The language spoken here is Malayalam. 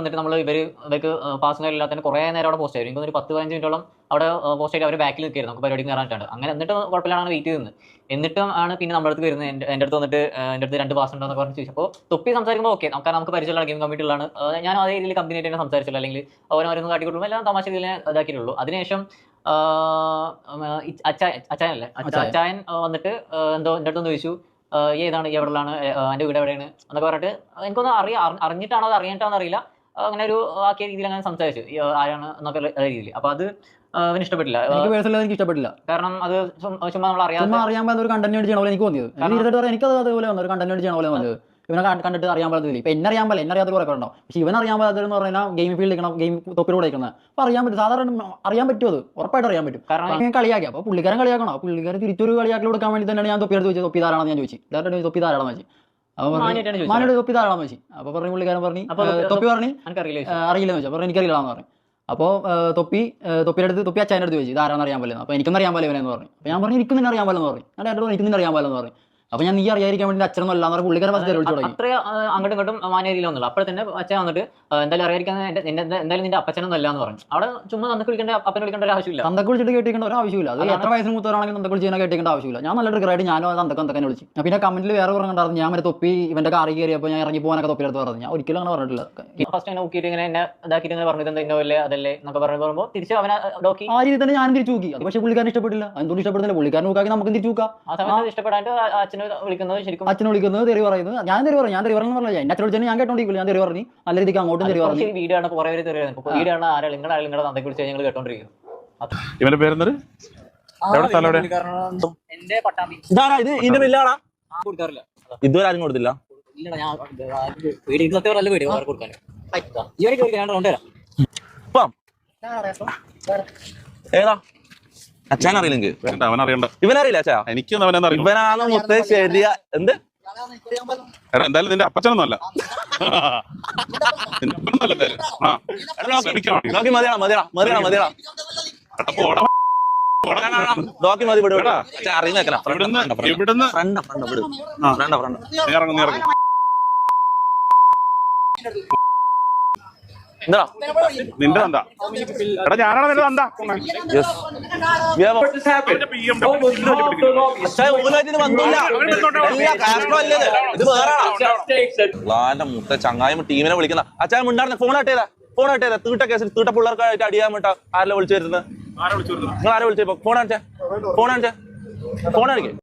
എന്നിട്ട് നമ്മൾ ഇവർ ഇവർക്ക് പാസും കാര്യമില്ലാത്ത തന്നെ കുറേ നേരം അവിടെ പോസ്റ്റ് ആയിരുന്നു. ഒരു പത്ത് പതിനഞ്ച് മിനിറ്റോളം അവിടെ പോസ്റ്റ് ആയിട്ട് അവർ ബാക്കിൽ നിൽക്കുകയായിരുന്നു നമുക്ക് പരിപാടി കയറാനായിട്ടാണ്. അങ്ങനെ എന്നിട്ട് കുഴപ്പമില്ലാണ് വെയിറ്റ് ചെയ്തത് എന്നിട്ടും ആണ് പിന്നെ നമ്മുടെ അടുത്ത് വരുന്നത്. എന്റെ അടുത്ത് വന്നിട്ട് എന്റെ അടുത്ത് രണ്ട് പാസ് ഉണ്ടോ പറഞ്ഞു പറഞ്ഞ് ചോദിച്ചപ്പോൾ തൊപ്പി സംസാരിക്കുമ്പോൾ ഓക്കെ നമുക്ക് നമുക്ക് പരിചയമുള്ള ഗെയിം കമ്മിറ്റികളാണ് ഞാൻ അതേ രീതിയിൽ കമ്പനി ആയിട്ട് തന്നെ സംസാരിച്ചില്ല അല്ലെങ്കിൽ ഓരോന്ന് കാട്ടിക്കൊടുക്കും എല്ലാം തമാശ രീതിയിൽ ഇതാക്കിയിട്ടുള്ളൂ. അതിനുശേഷം അച്ചായനല്ലേ അച്ച- അച്ചായൻ. വന്നിട്ട് എന്തോ എന്റെ അടുത്ത് ചോദിച്ചു. ഏതാണ് എവിടെയാണ് എന്റെ വീട് എവിടെയാണ്? എന്നൊക്കെ പറഞ്ഞിട്ട് എനിക്കൊന്നും അറിയാം. അറിഞ്ഞിട്ടാണോ അത് അറിഞ്ഞിട്ടാണോ അറിയില്ല അങ്ങനെ ഒരു ആക്കിയ രീതിയിൽ അങ്ങനെ സംസാരിച്ചു. ആരാണ് എന്നൊക്കെ രീതിയിൽ. അപ്പൊ അത് അവന് ഇഷ്ടപ്പെട്ടില്ല. എനിക്ക് പേഴ്സണലി എനിക്ക് ഇഷ്ടപ്പെട്ടില്ല. കാരണം അത് ചുമ്മാ നമ്മൾ ചുമ്മാ അറിയാൻ ഒരു കണ്ടന്റ് ചെയ്യണ പോലെ എനിക്ക് തോന്നിയത് എനിക്കത് അതുപോലെ വന്നു ഒരു കണ്ടന്റ് ചെയ്യണ പോലെ വന്നത്. ഇവനെ കണ്ടിട്ട് അറിയാൻ പറ്റത്തില്ല ഇപ്പൊ എന്നെ അറിയാൻ പാടില്ല എന്നെ അറിയാത്ത കുറെ ഉണ്ടാവും പക്ഷെ ഇവൻ അറിയാൻ പാടാത്തെന്ന് പറഞ്ഞാൽ ഗെയിം ഫീൽഡ് നിൽക്കണം ഗെയിം തൊപ്പിലൂടെ നിൽക്കുന്നത് അപ്പൊ അറിയാൻ പറ്റും സാധാരണ അറിയാൻ പറ്റും അത്. ഉറപ്പായിട്ട് അറിയാൻ പറ്റും. കാരണം ഞാൻ കളിയാക്കി. അപ്പൊ പുള്ളിക്കാരൻ കളിയാക്കണം? പുള്ളിക്കാരൻ തിരിച്ചൊരു കളിയാക്കി കൊടുക്കാൻ വേണ്ടി തന്നെയാണ് ഞാൻ തൊപ്പി എടുത്ത് ചോദിച്ചത് തൊപ്പി ധാരാളം ഞാൻ ചോദിച്ചു. ഇതാരുടെ തൊപ്പി ധാരാളം വെച്ചു അപ്പൊ പറഞ്ഞു. മാനോട് തൊപ്പി താഴാൻ വെച്ചു അപ്പൊ പറഞ്ഞു പുള്ളിക്കാരൻ പറഞ്ഞു തൊപ്പി പറഞ്ഞു. അറിയില്ലെന്ന് വെച്ചാൽ പറഞ്ഞു എനിക്കറിയില്ലാന്ന് പറഞ്ഞു. അപ്പോൾ തൊപ്പി തൊപ്പിയുടെ അടുത്ത് തൊപ്പി അച്ഛന്റെ അടുത്ത് ചോദിച്ചു. ഇതാരാന്ന് അറിയാൻ പറ്റില്ല അപ്പോൾ എനിക്കൊന്നും അറിയാൻ പറ്റില്ല എന്ന് പറഞ്ഞു. അപ്പോൾ ഞാൻ പറഞ്ഞു എനിക്കൊന്നും അറിയാൻ പറ്റില്ലെന്ന് പറഞ്ഞു. ഞാൻ എന്റെ എനിക്ക് നിന്നെ അറിയാൻ പറ്റില്ലെന്ന് പറഞ്ഞു. അപ്പോൾ ഞാൻ നീ അറിയാതിരിക്കാൻ വേണ്ടി അച്ഛനൊന്നും അല്ലാന്ന് പറഞ്ഞു പുള്ളിക്കാരൻ ഫസ്റ്റ് വിളിച്ചു തുടങ്ങി. അത്ര അങ്ങോട്ടും ഇങ്ങോട്ടും മാനേരിയില്ല ഒന്നുമില്ല അപ്പോൾ തന്നെ അച്ഛൻ വന്നിട്ട് എന്തായാലും അറിയാതിരിക്കാൻ എന്തായാലും നിന്റെ അപ്പച്ചനൊന്നും അല്ല എന്ന് പറഞ്ഞു. അവിടെ ചുമ്മാ തന്നെ വിളിക്കേണ്ട അപ്പനെ വിളിക്കേണ്ട ഒരു ആവശ്യമില്ല. തന്തക്ക് വിളിച്ചിട്ട് കേട്ടിക്കേണ്ട ഒരു ആവശ്യമില്ല. അത്. എത്ര വയസ്സിന് മൂത്തവരാണെങ്കിൽ തന്തക്ക് വിളിച്ച് കേട്ടിക്കേണ്ട ആവശ്യമില്ല. ഞാൻ നല്ല ട്രിഗറായിട്ട് ഞാനും തന്തക്ക് തന്തക്കനെ വിളിച്ചു. പിന്നെ കമന്റിൽ വേറെ പറഞ്ഞിട്ടുണ്ടായിരുന്നു ഞാൻ മറ്റേ തൊപ്പി ഇവന്റെ കാറി കയറിയപ്പോൾ ഞാൻ ഇറങ്ങി പോകാനൊക്കെ തൊപ്പിലെടുത്ത് പറഞ്ഞു ഞാൻ ഒരിക്കലും അങ്ങനെ പറഞ്ഞിട്ടില്ല. ഫസ്റ്റ് എന്നെ നോക്കിയിട്ട് ഇങ്ങനെ എന്നെ ഇതാക്കിയിട്ട് ഇങ്ങനെ പറഞ്ഞത് എന്താ അല്ലേ അതല്ലേ എന്നൊക്കെ പറഞ്ഞു പറയുമ്പോൾ തിരിച്ച് അവനെ നോക്കി. ആ രീതി തന്നെ ഞാൻ തിരിച്ചു നോക്കി അത് പക്ഷേ പുള്ളിക്കാരൻ ഇഷ്ടപ്പെട്ടില്ല. എന്തുകൊണ്ട് ഇഷ്ടപ്പെടുന്നില്ല. പുള്ളിക്കാരൻ നോക്കാക്കി നമുക്ക് തിരിച്ചു നോക്കാം ആ സമയത്ത് ഇഷ്ടപ്പെടാണ്ട് ആ അച്ഛനെ വിളിക്കുന്നത് തെറി പറയുന്നത്? ഞാൻ തെറി പറഞ്ഞു. ഞാൻ തെറി പറഞ്ഞു പറഞ്ഞില്ല. എന്നെ അച്ഛൻ വിളിച്ചാൽ ഞാൻ കേട്ടോണ്ടിരിക്കില്ല. ഞാൻ തെറി പറഞ്ഞു. നല്ല രീതിക്ക് അങ്ങോട്ടും തെറി പറഞ്ഞു. വീടാണ് വീഡിയോ ആണ് കുറെ പേര് വീടാണ് ഇപ്പൊ വീഡിയോ ആണ് ആരാ? നിങ്ങളുടെ ആരും നിങ്ങളുടെ തന്തയ്ക്ക് വിളിച്ച് ഞങ്ങൾ കേട്ടോണ്ടിരിക്കും. ഇവന്റെ പേരെന്തര് എവിടെ സ്ഥലം എവിടെ? എന്റെ പട്ടാമ്പി. ഇതാടാ ഇത്? ഇതിന്റെ ബില്ലാടാ കൊടുക്കാറില്ല. ഇതുവരെ ആരും കൊടുത്തില്ല. ഞാൻ ഞാൻ ഏതാ? അച്ഛൻ അറിയില്ലെങ്കിൽ. അവനറിയണ്ട ഇവനറിയില്ല അച്ഛാ. എനിക്കൊന്നും അവനെന്ന് അറിയില്ല ഇവനാണ് മുത്തേ ശരിയാ. എന്ത്? എടാ, എന്തായാലും നിന്റെ അപ്പച്ചനൊന്നും അല്ല. നിന്റെ മതിയാ മതിയാ മതിയാ മതിയാ മതി വിടും അറിയുന്ന ഇവിടുന്ന്. ഫ്രണ്ട ഫ്രണ്ട വിടും. ആ. ഫ്രണ്ട ഫ്രണ്ട. നീ ഇറങ്ങും നീ ഇറങ്ങും. എന്താ നിന്റെ തന്ത. എടാ ഞാനാണ് നിന്റെ തന്ത. മുത്ത ചങ്ങായും ടീമിനെ വിളിക്കുന്ന അച്ഛാ മുണ്ടാണ് ഫോൺ ആട്ടേതാ ഫോൺ ആട്ടേതാ തീട്ട കേസിൽ തീട്ട പിള്ളേർക്കായിട്ട് അടിയാൻ വേണ്ട. ആരെല്ലാം വിളിച്ചു വരുന്നത്? ആരാ വിളിച്ചു വരുന്നത്? നിങ്ങൾ ആരെ വിളിച്ചു ഫോൺ അടിച്ചേ ഫോൺ അടിച്ചേ ഫോൺ അടിക്കേ